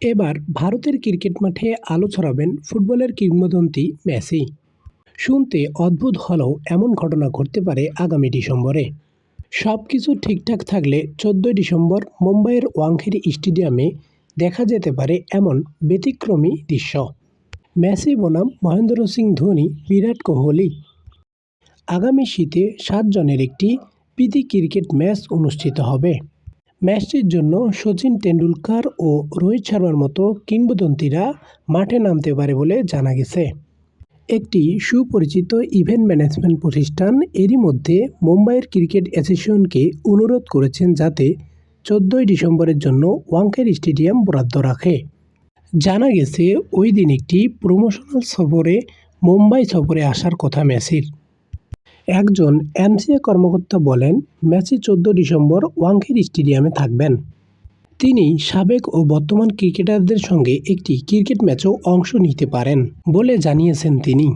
এবার ভারতের ক্রিকেট মাঠে আলো ছড়াবেন ফুটবলের কিংবদন্তি মেসি। শুনতে অদ্ভুত হলেও এমন ঘটনা ঘটতে পারে আগামী ডিসেম্বরে। সব কিছু ঠিকঠাক থাকলে চোদ্দোই ডিসেম্বর মুম্বাইয়ের ওয়াংখেড়ে স্টেডিয়ামে দেখা যেতে পারে এমন ব্যতিক্রমী দৃশ্য। মেসি বনাম মহেন্দ্র সিং ধোনি, বিরাট কোহলি। আগামী শীতে সাতজনের একটি প্রীতি ক্রিকেট ম্যাচ অনুষ্ঠিত হবে। ম্যাচটির জন্য সচিন টেন্ডুলকার ও রোহিত শর্মার মতো কিংবদন্তিরা মাঠে নামতে পারে বলে জানা গেছে। একটি সুপরিচিত ইভেন্ট ম্যানেজমেন্ট প্রতিষ্ঠান এরই মধ্যে মুম্বাইয়ের ক্রিকেট অ্যাসোসিয়েশনকে অনুরোধ করেছেন যাতে চোদ্দোই ডিসেম্বরের জন্য ওয়াংখের স্টেডিয়াম বরাদ্দ রাখে। জানা গেছে, ওই দিন একটি প্রমোশনাল সফরে মুম্বাই সফরে আসার কথা মেসির একজন এমসিএ কর্মকর্তা বলেন, মেসি চোদ্দ ডিসেম্বর ওয়াংখের স্টেডিয়ামে থাকবেন। তিনি সাবেক ও বর্তমান ক্রিকেটারদের সঙ্গে একটি ক্রিকেট ম্যাচেও অংশ নিতে পারেন বলে জানিয়েছেন তিনি।